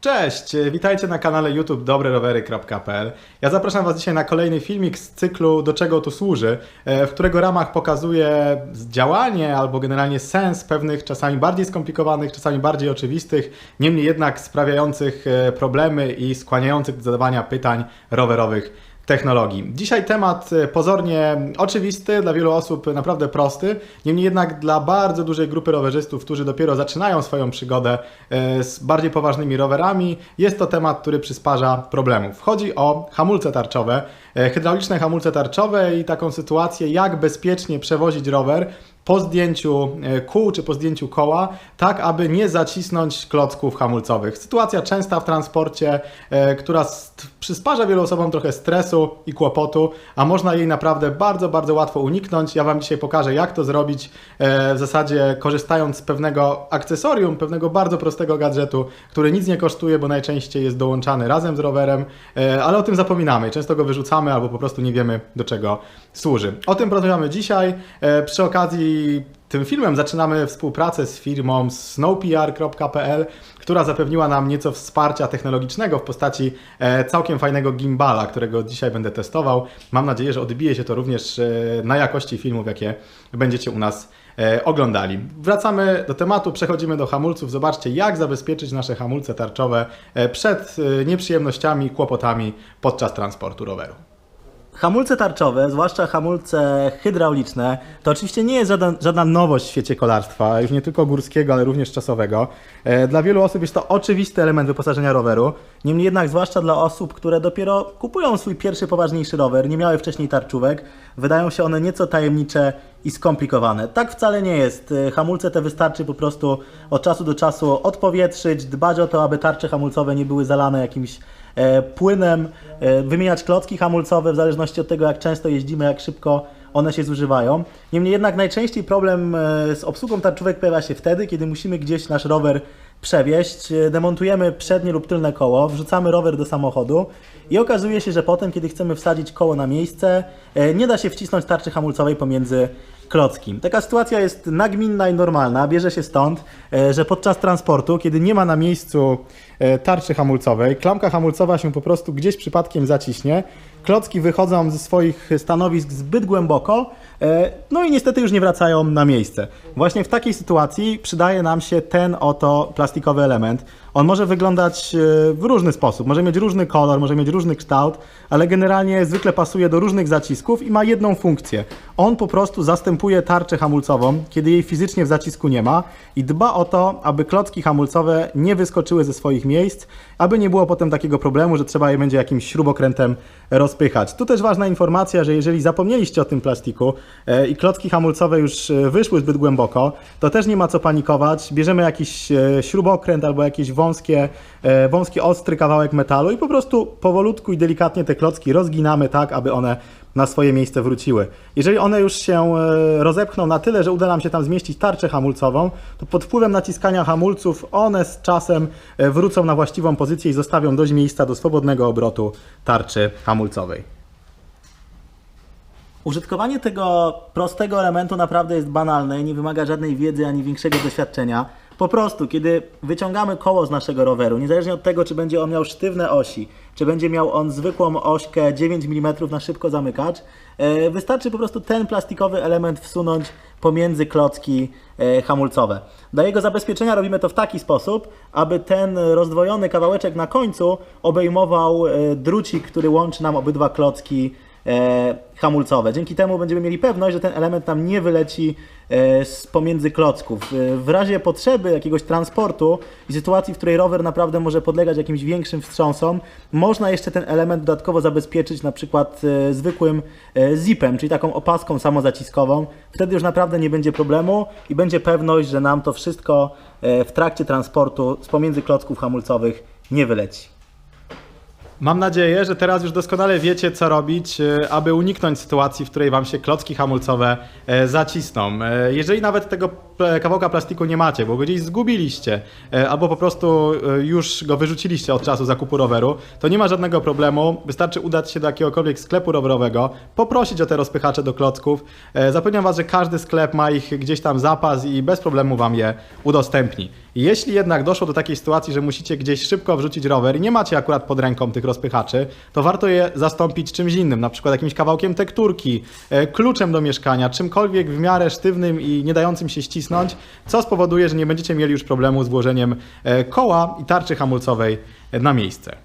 Cześć, witajcie na kanale YouTube dobrerowery.pl. Ja zapraszam Was dzisiaj na kolejny filmik z cyklu Do czego to służy, e, w którego ramach pokazuję działanie albo generalnie sens pewnych czasami bardziej skomplikowanych, czasami bardziej oczywistych, niemniej jednak sprawiających e, problemy i skłaniających do zadawania pytań rowerowych technologii. Dzisiaj temat e, pozornie oczywisty, dla wielu osób naprawdę prosty, niemniej jednak dla bardzo dużej grupy rowerzystów, którzy dopiero zaczynają swoją przygodę e, z bardziej poważnymi rowerami, jest to temat, który przysparza problemów. Chodzi o hamulce tarczowe, e, hydrauliczne hamulce tarczowe i taką sytuację, jak bezpiecznie przewozić rower po zdjęciu e, kół czy po zdjęciu koła, tak aby nie zacisnąć klocków hamulcowych. Sytuacja częsta w transporcie, e, która przysparza wielu osobom trochę stresu i kłopotu, a można jej naprawdę bardzo, bardzo łatwo uniknąć. Ja Wam dzisiaj pokażę, jak to zrobić e, w zasadzie korzystając z pewnego akcesorium, pewnego bardzo prostego gadżetu, który nic nie kosztuje, bo najczęściej jest dołączany razem z rowerem, ale o tym zapominamy. Często go wyrzucamy albo po prostu nie wiemy, do czego służy. O tym porozmawiamy dzisiaj. Przy okazji tym filmem zaczynamy współpracę z firmą snowpr.pl, która zapewniła nam nieco wsparcia technologicznego w postaci e, całkiem fajnego gimbala, którego dzisiaj będę testował. Mam nadzieję, że odbije się to również e, na jakości filmów, jakie będziecie u nas e, oglądali. Wracamy do tematu, przechodzimy do hamulców. Zobaczcie, jak zabezpieczyć nasze hamulce tarczowe przed nieprzyjemnościami, kłopotami podczas transportu roweru. Hamulce tarczowe, zwłaszcza hamulce hydrauliczne, to oczywiście nie jest żaden, żadna nowość w świecie kolarstwa, już nie tylko górskiego, ale również czasowego. E, Dla wielu osób jest to oczywisty element wyposażenia roweru. Niemniej jednak, zwłaszcza dla osób, które dopiero kupują swój pierwszy poważniejszy rower, nie miały wcześniej tarczówek, wydają się one nieco tajemnicze i skomplikowane. Tak wcale nie jest. E, Hamulce te wystarczy po prostu od czasu do czasu odpowietrzyć, dbać o to, aby tarcze hamulcowe nie były zalane jakimś płynem, e, wymieniać klocki hamulcowe w zależności od tego, jak często jeździmy, jak szybko one się zużywają. Niemniej jednak najczęściej problem e, z obsługą tarczówek pojawia się wtedy, kiedy musimy gdzieś nasz rower przewieźć, e, demontujemy przednie lub tylne koło, wrzucamy rower do samochodu i okazuje się, że potem, kiedy chcemy wsadzić koło na miejsce, e, nie da się wcisnąć tarczy hamulcowej pomiędzy Taka sytuacja jest nagminna i normalna. Bierze się stąd, e, że podczas transportu, kiedy nie ma na miejscu e, tarczy hamulcowej, klamka hamulcowa się po prostu gdzieś przypadkiem zaciśnie, klocki wychodzą ze swoich stanowisk zbyt głęboko, e, no i niestety już nie wracają na miejsce. Właśnie w takiej sytuacji przydaje nam się ten oto plastikowy element. On może wyglądać w różny sposób, może mieć różny kolor, może mieć różny kształt, ale generalnie zwykle pasuje do różnych zacisków i ma jedną funkcję. On po prostu zastępuje tarczę hamulcową, kiedy jej fizycznie w zacisku nie ma i dba o to, aby klocki hamulcowe nie wyskoczyły ze swoich miejsc, aby nie było potem takiego problemu, że trzeba je będzie jakimś śrubokrętem rozpychać. Tu też ważna informacja, że jeżeli zapomnieliście o tym plastiku e, i klocki hamulcowe już e, wyszły zbyt głęboko, to też nie ma co panikować. Bierzemy jakiś e, śrubokręt albo jakieś wąskie, wąski ostry kawałek metalu i po prostu powolutku i delikatnie te klocki rozginamy tak, aby one na swoje miejsce wróciły. Jeżeli one już się e, rozepchną na tyle, że uda nam się tam zmieścić tarczę hamulcową, to pod wpływem naciskania hamulców one z czasem e, wrócą na właściwą pozycję i zostawią dość miejsca do swobodnego obrotu tarczy hamulcowej. Użytkowanie tego prostego elementu naprawdę jest banalne i nie wymaga żadnej wiedzy ani większego doświadczenia. Po prostu, kiedy wyciągamy koło z naszego roweru, niezależnie od tego, czy będzie on miał sztywne osi, czy będzie miał on zwykłą ośkę 9 mm na szybko zamykacz, e, wystarczy po prostu ten plastikowy element wsunąć pomiędzy klocki e, hamulcowe. Dla jego zabezpieczenia robimy to w taki sposób, aby ten rozdwojony kawałeczek na końcu obejmował e, drucik, który łączy nam obydwa klocki hamulcowe. Dzięki temu będziemy mieli pewność, że ten element nam nie wyleci e, z pomiędzy klocków. E, w razie potrzeby jakiegoś transportu i sytuacji, w której rower naprawdę może podlegać jakimś większym wstrząsom, można jeszcze ten element dodatkowo zabezpieczyć na przykład e, zwykłym e, zipem, czyli taką opaską samozaciskową. Wtedy już naprawdę nie będzie problemu i będzie pewność, że nam to wszystko e, w trakcie transportu z pomiędzy klocków hamulcowych nie wyleci. Mam nadzieję, że teraz już doskonale wiecie, co robić, e, aby uniknąć sytuacji, w której wam się klocki hamulcowe e, zacisną. E, Jeżeli nawet tego kawałka plastiku nie macie, bo go gdzieś zgubiliście, albo po prostu już go wyrzuciliście od czasu zakupu roweru, to nie ma żadnego problemu. Wystarczy udać się do jakiegokolwiek sklepu rowerowego, poprosić o te rozpychacze do klocków. Zapewniam was, że każdy sklep ma ich gdzieś tam zapas i bez problemu wam je udostępni. Jeśli jednak doszło do takiej sytuacji, że musicie gdzieś szybko wrzucić rower i nie macie akurat pod ręką tych rozpychaczy, to warto je zastąpić czymś innym, na przykład jakimś kawałkiem tekturki, e, kluczem do mieszkania, czymkolwiek w miarę sztywnym i nie dającym się ścisnąć, co spowoduje, że nie będziecie mieli już problemu z włożeniem e, koła i tarczy hamulcowej na miejsce.